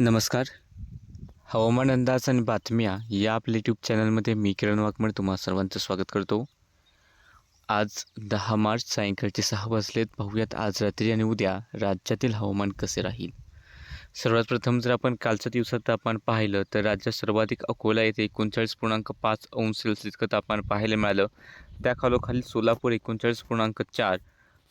नमस्कार. हवामान अंदाज आणि बातम्या या आपल्या यूट्यूब चॅनलमध्ये मी किरण वाकमड तुम्हा सर्वांचं स्वागत करतो. आज दहा मार्च सायंकाळचे सहा वाजलेत. पाहूयात आज रात्री आणि उद्या राज्यातील हवामान कसे राहील? सर्वात प्रथम जर आपण कालच्या दिवसात तापमान पाहिलं तर राज्यात सर्वाधिक अकोला येथे एकोणचाळीस पूर्णांक पाच अंश सेल्सिअस इतकं तापमान पाहायला मिळालं. त्याखालोखाली सोलापूर एकोणचाळीस पूर्णांक चार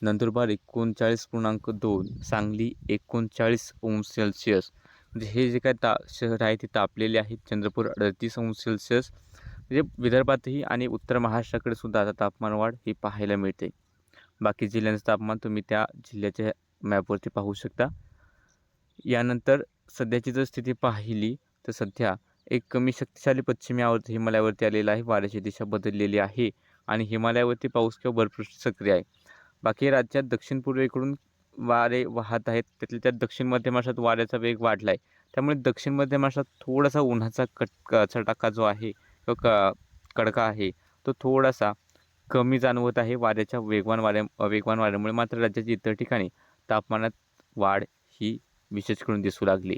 नंदुरबार एकोणचाळीस पूर्णांक दोन सांगली एकोणचाळीस अंश सेल्सिअस म्हणजे हे जे काय ता शहर आहे ते तापलेले आहेत चंद्रपूर अडतीस अंश सेल्सिअस. म्हणजे विदर्भातही आणि उत्तर महाराष्ट्राकडे सुद्धा आता तापमान वाढ ही पाहायला मिळते. बाकी जिल्ह्यांचं तापमान तुम्ही त्या जिल्ह्याच्या मॅपवरती पाहू शकता. यानंतर सध्याची जर स्थिती पाहिली तर सध्या एक कमी शक्तिशाली पश्चिमी आवर्त हिमालयावरती आलेला आहे. वाऱ्याची दिशा बदललेली आहे. आणि हिमालयावरती पाऊस किंवा बर्फवृष्टी सक्रिय आहे. बाकी राज्यात दक्षिण पूर्वेकडून वारे वाहत आहेत. त्यातल्या त्यात दक्षिण मध्य महाराष्ट्रात वाऱ्याचा वेग वाढला आहे त्यामुळे दक्षिण मध्य महाराष्ट्रात थोडासा उन्हाचा कट चटाका जो आहे तो क कडका आहे. तो थोडासा कमी जाणवत आहे वाऱ्याच्या वेगवान वाऱ्या वेगवान वाऱ्यामुळे. मात्र राज्याच्या इतर ठिकाणी तापमानात वाढ ही विशेष करून दिसू लागली.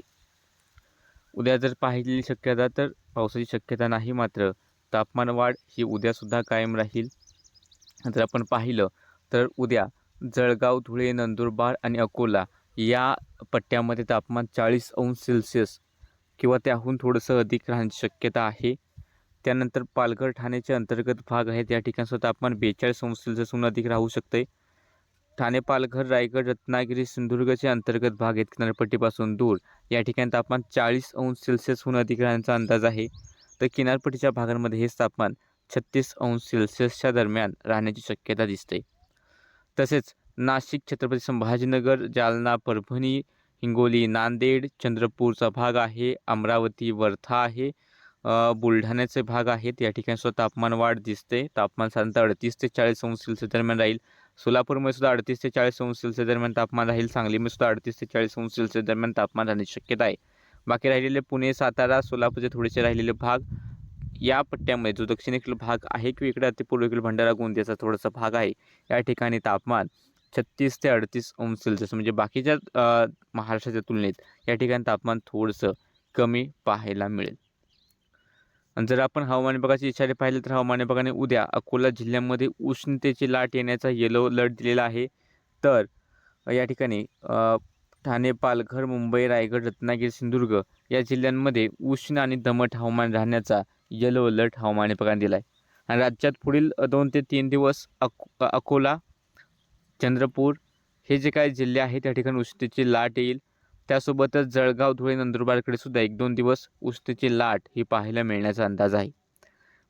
उद्या जर पाहिलेली शक्यता तर पावसाची शक्यता नाही मात्र तापमान वाढ ही उद्यासुद्धा कायम राहील. जर आपण पाहिलं तर उद्या जळगाव धुळे नंदुरबार आणि अकोला या पट्ट्यामध्ये तापमान चाळीस अंश सेल्सिअस किंवा त्याहून थोडंसं अधिक राहण्याची शक्यता आहे. त्यानंतर पालघर ठाण्याचे अंतर्गत भाग आहेत. या ठिकाणचं तापमान बेचाळीस अंश सेल्सिअसहून अधिक राहू शकते ठाणे पालघर रायगड रत्नागिरी सिंधुदुर्गचे अंतर्गत भाग आहेत. किनारपट्टीपासून दूर. या ठिकाणी तापमान चाळीस अंश सेल्सिअसहून अधिक राहण्याचा अंदाज आहे. तर किनारपट्टीच्या भागांमध्ये हेच तापमान छत्तीस अंश सेल्सिअसच्या दरम्यान राहण्याची शक्यता दिसते. तसेच नाशिक छत्रपती संभाजीनगर जालना परभणी हिंगोली नांदेड चंद्रपूरचा भाग आहे अमरावती वर्धा आहे. बुलढाण्याचे भाग आहेत. या ठिकाणी सुद्धा तापमान वाढ दिसते. तापमान साधारणतः अडतीस ते चाळीस अंश सेल्सिअस दरम्यान राहील. सोलापूरमध्ये सुद्धा अडतीस ते चाळीस अंश सेल्सिअस दरम्यान तापमान राहील. सांगलीमध्ये सुद्धा अडतीस ते चाळीस अंश सेल्सिअस दरम्यान तापमान राहण्याची शक्यता आहे. बाकी राहिलेले पुणे सातारा सोलापूरचे थोडेसे राहिलेले भाग. या पट्ट्यामध्ये जो दक्षिणेकडील भाग आहे किंवा इकडे अति पूर्वेकडील भंडारा गोंदियाचा थोडासा भाग आहे या ठिकाणी तापमान छत्तीस ते अडतीस अंश सेल्सिअस म्हणजे बाकीच्या महाराष्ट्राच्या तुलनेत या ठिकाणी तापमान थोडंसं कमी पाहायला मिळेल. आणि जर आपण हवामान विभागाचे इशारे पाहिले तर हवामान विभागाने उद्या अकोला जिल्ह्यामध्ये उष्णतेची लाट येण्याचा येलो अलर्ट दिलेला आहे. तर या ठिकाणी ठाणे पालघर मुंबई रायगड रत्नागिरी सिंधुदुर्ग या जिल्ह्यांमध्ये उष्ण आणि दमट हवामान राहण्याचा येलो अलर्ट हवामान विभागाने दिला आहे आणि राज्यात पुढील दोन ते तीन दिवस अको अकोला चंद्रपूर हे जे काही जिल्हे आहेत त्या ठिकाणी उष्णतेची लाट येईल. त्यासोबतच जळगाव धुळे नंदुरबारकडे सुद्धा एक दोन दिवस उष्णतेची लाट ही पाहायला मिळण्याचा अंदाज आहे.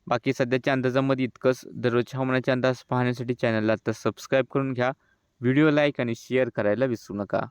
बाकी सध्याच्या अंदाजामध्ये इतकंच. दररोजच्या हवामानाचे अंदाज पाहण्यासाठी चॅनलला तर सबस्क्राईब करून घ्या. व्हिडिओ लाईक आणि शेअर करायला विसरू नका.